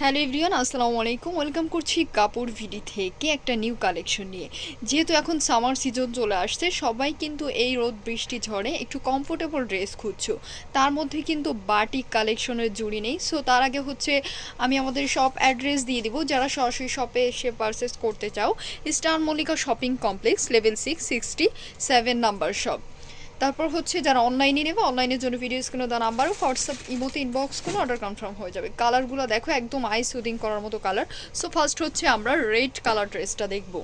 Hello everyone, আসসালামু আলাইকুম। Welcome করছি কাপড় ভিডি থেকে একটা নিউ কালেকশন নিয়ে। যেহেতু এখন সামার সিজন চলে আসছে, সবাই কিন্তু এই রোদ বৃষ্টি ঝড়ে একটু কমফোর্টেবল ড্রেস খুঁজছো। তার মধ্যে কিন্তু বাটিক কালেকশনের জুড়ি নেই। সো তার আগে হচ্ছে আমি আমাদের শপ অ্যাড্রেস দিয়ে দিব। যারা সরাসরি শপে এসে পারচেস করতে চাও star Mallika shopping complex level six sixty seven number shop তারপর হচ্ছে যারা অনলাইনে নেবে অনলাইনের জন্য ভিডিও স্ক্রিনে দেওয়া নাম্বার হোয়াটসঅ্যাপ ইমোতে ইনবক্স করে অর্ডার কনফার্ম হয়ে যাবে। কালারগুলো দেখো, একদম আই সুদিং করার মতো কালার সো ফার্স্ট হচ্ছে আমরা রেড কালার ড্রেসটা দেখব।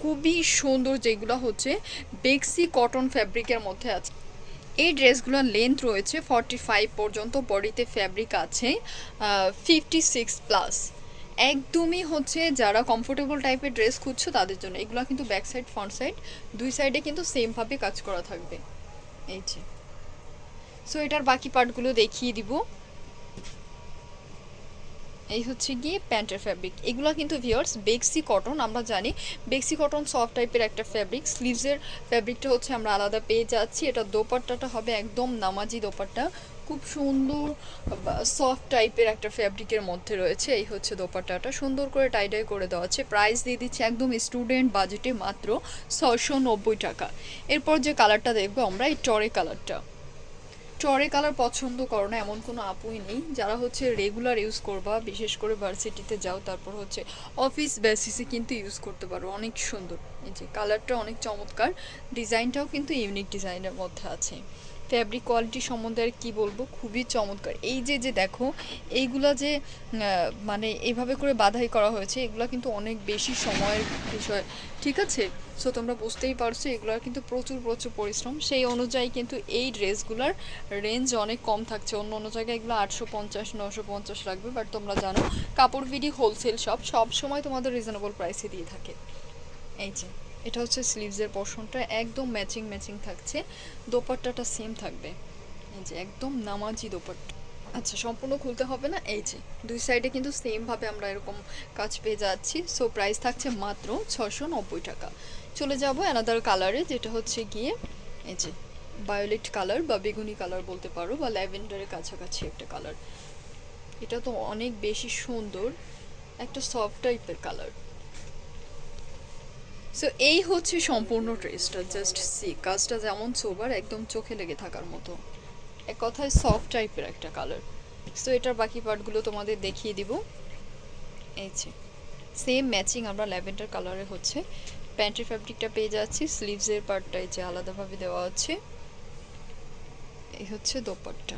খুবই সুন্দর যেগুলো হচ্ছে বেক্সি কটন ফ্যাব্রিকের মধ্যে আছে। এই ড্রেসগুলোর লেন্থ রয়েছে ফর্টি ফাইভ পর্যন্ত বডিতে ফ্যাব্রিক আছে ফিফটি সিক্স প্লাস একদমই হচ্ছে যারা কমফোর্টেবল টাইপের ড্রেস খুঁজছো তাদের জন্য। এগুলো কিন্তু ব্যাক সাইড ফ্রন্ট সাইড দুই সাইডে কিন্তু সেমভাবে কাজ করা থাকবে। এই যে। সো এটার বাকি পার্টগুলো দেখিয়ে দিব। এই হচ্ছে গিয়ে প্যান্টের ফ্যাব্রিক এগুলো কিন্তু ভিওর্স বেক্সি কটন আমরা জানি। বেক্সি কটন সফট টাইপের একটা ফ্যাব্রিক স্লিভসের ফ্যাব্রিকটা হচ্ছে আমরা আলাদা পেয়ে যাচ্ছি। এটা দোপাট্টাটা হবে একদম নামাজি দোপাট্টা। খুব সুন্দর সফট টাইপের একটা ফ্যাব্রিকের মধ্যে রয়েছে, এই হচ্ছে দোপাট্টাটা। সুন্দর করে টাইডাই করে দেওয়া আছে। প্রাইস দিয়ে দিচ্ছে একদম স্টুডেন্ট বাজেটে মাত্র ছশো নব্বই টাকা। এরপর যে কালারটা দেখব আমরা, এই টরে কালারটা টরে কালার পছন্দ করো না, এমন কোনো আপুই নেই। যারা হচ্ছে রেগুলার ইউজ করবা, বিশেষ করে ভার্সিটিতে যাও, তারপর হচ্ছে অফিস বেসিসে কিন্তু ইউজ করতে পারো। অনেক সুন্দর। এই যে কালারটা অনেক চমৎকার। ডিজাইনটাও কিন্তু ইউনিক ডিজাইনের মধ্যে আছে। ফ্যাব্রিক কোয়ালিটি সম্বন্ধে আর কী বলব? খুবই চমৎকার। এই যে যে দেখো, এইগুলা যে মানে এইভাবে করে বাধাই করা হয়েছে, এগুলো কিন্তু অনেক বেশি সময়ের বিষয়। ঠিক আছে? সো তোমরা বুঝতেই পারছ, এগুলোর কিন্তু প্রচুর প্রচুর পরিশ্রম। সেই অনুযায়ী কিন্তু এই ড্রেসগুলোর রেঞ্জ অনেক কম থাকছে। অন্য অন্য জায়গায় এগুলো আটশো পঞ্চাশ, নশো পঞ্চাশ লাগবে বাট তোমরা জানো কাপড় বিডি হোলসেল শপ সব সময় তোমাদের রিজনেবল প্রাইসে দিয়ে থাকে। এই যে। এটা হচ্ছে স্লিভসের পোর্শনটা একদম ম্যাচিং ম্যাচিং থাকছে। দোপাট্টাটা সেম থাকবে। এই যে একদম নামাজি দোপাট্টা। আচ্ছা সম্পূর্ণ খুলতে হবে না? এই যে, দুই সাইডে কিন্তু সেমভাবে আমরা এরকম কাজ পেয়ে যাচ্ছি। সো প্রাইস থাকছে মাত্র ছশো নব্বই টাকা। চলে যাব অ্যানাদার কালারে যেটা হচ্ছে গিয়ে, এই যে বায়োলেট কালার বা বেগুনি কালার বলতে পারো, বা ল্যাভেন্ডারের কাছাকাছি একটা কালার এটা তো অনেক বেশি সুন্দর, একটা সফট টাইপের কালার সো এই হচ্ছে সম্পূর্ণ ড্রেসটা জাস্ট সি কাজটা যেমন সোবার একদম চোখে লেগে থাকার মতো। এক কথায় সফট টাইপের একটা কালার সো এটার বাকি পার্টগুলো তোমাদের দেখিয়ে দিব। এই যে সেম ম্যাচিং আমরা ল্যাভেন্ডার কালারে হচ্ছে। প্যান্টের ফ্যাব্রিকটা পেয়ে যাচ্ছি স্লিভসের পার্টটা এই যে আলাদাভাবে দেওয়া আছে। এই হচ্ছে দোপাট্টা।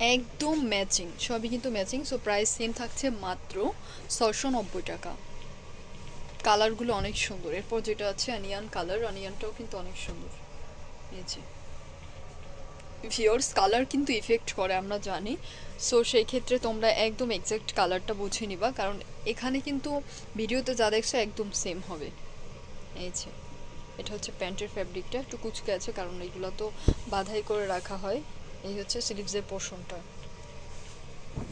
একদম ম্যাচিং সবই কিন্তু ম্যাচিং সো প্রাইস সেম থাকছে মাত্র ছশো নব্বই টাকা কালারগুলো অনেক সুন্দর, এরপর যেটা আছে অনিয়ান কালার অনিয়ানটাও কিন্তু অনেক সুন্দর। এই যে। ভিওর্স কালার কিন্তু ইফেক্ট করে, আমরা জানি। সো সেই ক্ষেত্রে তোমরা একদম এক্স্যাক্ট কালারটা বুঝে নিবা, কারণ এখানে কিন্তু ভিডিওতে যা দেখছ একদম সেম হবে। এই যে। এটা হচ্ছে প্যান্টের ফ্যাব্রিকটা একটু কুচকে আছে, কারণ এগুলো তো বাধাই করে রাখা হয়। এই হচ্ছে স্লিভসের পোর্শনটা।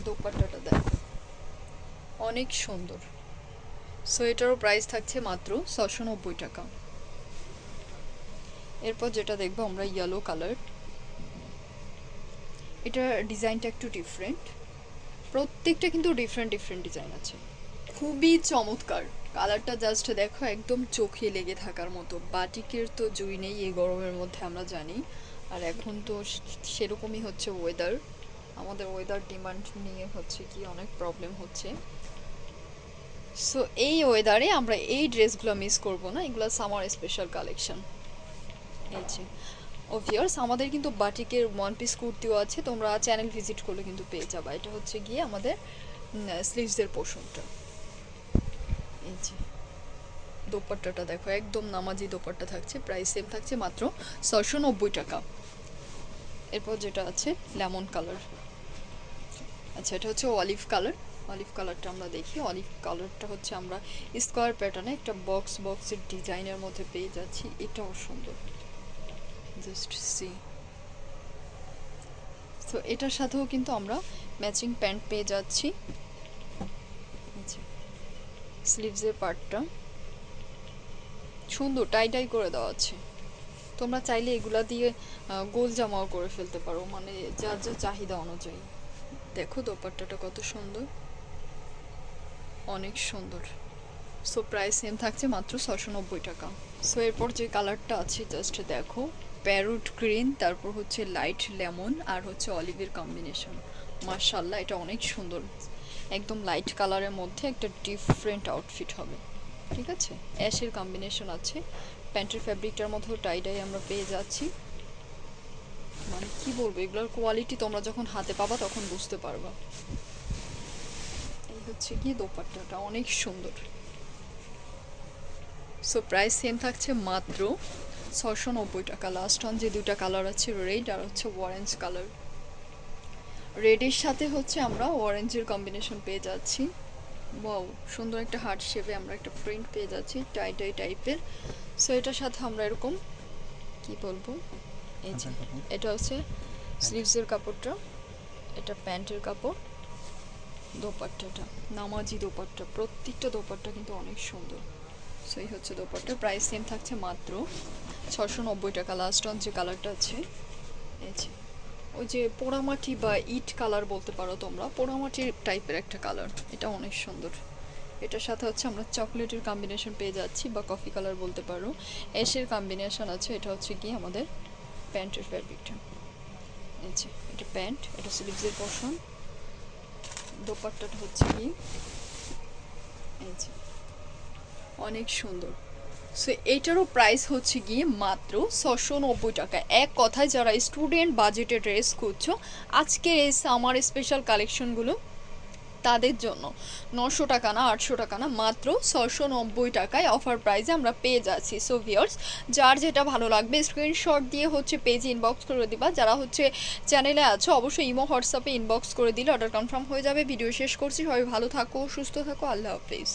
দোপাট্টাটা দেখো। অনেক সুন্দর। সো এটারও প্রাইস থাকছে মাত্র ছশো নব্বই টাকা। এরপর যেটা দেখব আমরা ইয়েলো কালার এটা ডিজাইনটা একটু ডিফারেন্ট প্রত্যেকটা কিন্তু ডিফারেন্ট ডিফারেন্ট ডিজাইন আছে। খুবই চমৎকার। কালারটা জাস্ট দেখো, একদম চোখে লেগে থাকার মতো। বাটিকের তো জুই নেই এই গরমের মধ্যে, আমরা জানি। আর এখন তো সেরকমই হচ্ছে ওয়েদার আমাদের ওয়েদার ডিমান্ড নিয়ে হচ্ছে কি অনেক প্রবলেম হচ্ছে। সো এই ওয়েদারে আমরা এই ড্রেসগুলো মিস করব না, এগুলো সামার স্পেশাল কালেকশন এই যে আমাদের কিন্তু বাটিকের ওয়ান পিস কুর্তিও আছে, তোমরা চ্যানেল ভিজিট করলে কিন্তু পেয়ে যাবা। এটা হচ্ছে গিয়ে আমাদের স্লিভসের পোর্শনটা এই যে। দোপাট্টাটা দেখো, একদম নামাজি দোপাট্টা থাকছে প্রাইস সেম থাকছে মাত্র ছশো নব্বই টাকা। এরপর যেটা আছে লেমন কালার আচ্ছা এটা হচ্ছে অলিভ কালার অলিভ কালারটা আমরা দেখি। অলিভ কালারটা হচ্ছে আমরা স্কোয়ার প্যাটার্নে একটা বক্স বক্সের ডিজাইনের মধ্যে পেয়ে যাচ্ছি। এটাও সুন্দর। জাস্ট সি তো এটার সাথেও কিন্তু আমরা ম্যাচিং প্যান্ট পেয়ে যাচ্ছি। স্লিভসের পার্টটা সুন্দর টাই টাই করে দেওয়া আছে। তোমরা চাইলে এগুলা দিয়ে গোল জামাও করে ফেলতে পারো মানে যার যা চাহিদা অনুযায়ী। দেখো দোপাট্টাটা কত সুন্দর। অনেক সুন্দর। সো প্রাইস সেম থাকছে মাত্র ছশো নব্বই টাকা। সো এরপর যে কালারটা আছে জাস্ট দেখো। প্যারুট গ্রিন তারপর হচ্ছে লাইট লেমন আর হচ্ছে অলিভের কম্বিনেশন মার্শাল্লাহ এটা অনেক সুন্দর। একদম লাইট কালারের মধ্যে একটা ডিফারেন্ট আউটফিট হবে। ঠিক আছে? অ্যাশের কম্বিনেশন আছে। প্যান্টের ফ্যাব্রিকটার মধ্যেও টাইডাই আমরা পেয়ে যাচ্ছি। মানে কি বলব, এগুলোর কোয়ালিটি তোমরা যখন হাতে পাবা তখন বুঝতে পারবা। এই হচ্ছে কি দোপাট্টাটা, অনেক সুন্দর। সো প্রাইস সেম থাকছে মাত্র ছশো নব্বই টাকা। লাস্ট অন যে দুটা কালার আছে রেড আর হচ্ছে অরেঞ্জ কালার রেডের সাথে হচ্ছে আমরা অরেঞ্জের কম্বিনেশন পেয়ে যাচ্ছি। ওয়াও সুন্দর একটা হার্ট শেপে আমরা একটা প্রিন্ট পেয়ে যাচ্ছি টাই টাই টাইপের সো এটার সাথে আমরা এরকম কি বলব? এই যে এটা হচ্ছে স্লিভসের কাপড়টা এটা প্যান্টের কাপড় দোপাট্টাটা নামাজি দোপাট্টা প্রত্যেকটা দোপাট্টা কিন্তু অনেক সুন্দর। সেই হচ্ছে দোপাট্টা প্রাইস সেম থাকছে মাত্র ছশো নব্বই টাকা। লাস্ট অন যে কালারটা আছে এই ওই যে পোড়ামাটি বা ইট কালার বলতে পারো তোমরা, পোড়ামাটি টাইপের একটা কালার, এটা অনেক সুন্দর। এটার সাথে হচ্ছে আমরা চকলেটের কম্বিনেশন পেয়ে যাচ্ছি বা কফি কালার বলতে পারো। অ্যাশের কম্বিনেশন আছে, এটা হচ্ছে কি আমাদের প্যান্টের ফ্যাব্রিকটা যে, এটা প্যান্ট, এটা স্লিভসের পোর্শন দোপাট্টাটা হচ্ছে কি অনেক সুন্দর। সো এইটারও প্রাইস হচ্ছে গিয়ে মাত্র ছশো নব্বই টাকা। এক কথায় যারা স্টুডেন্ট বাজেটে ড্রেস খুঁজছো আজকের এই সামার স্পেশাল কালেকশনগুলো তাদের জন্য। নশো টাকা না, আটশো টাকা না, মাত্র ছশো নব্বই টাকায় অফার প্রাইসে আমরা পেয়ে যাচ্ছি। সো ভিয়ার্স যার যেটা ভালো লাগবে স্ক্রিনশট দিয়ে হচ্ছে পেজে ইনবক্স করে দিবা। যারা হচ্ছে চ্যানেলে আছো, অবশ্যই ইমো, হোয়াটসঅ্যাপে ইনবক্স করে দিলে অর্ডার কনফার্ম হয়ে যাবে। ভিডিও শেষ করছি, সবাই ভালো থাকো, সুস্থ থাকো, আল্লাহ হাফিজ।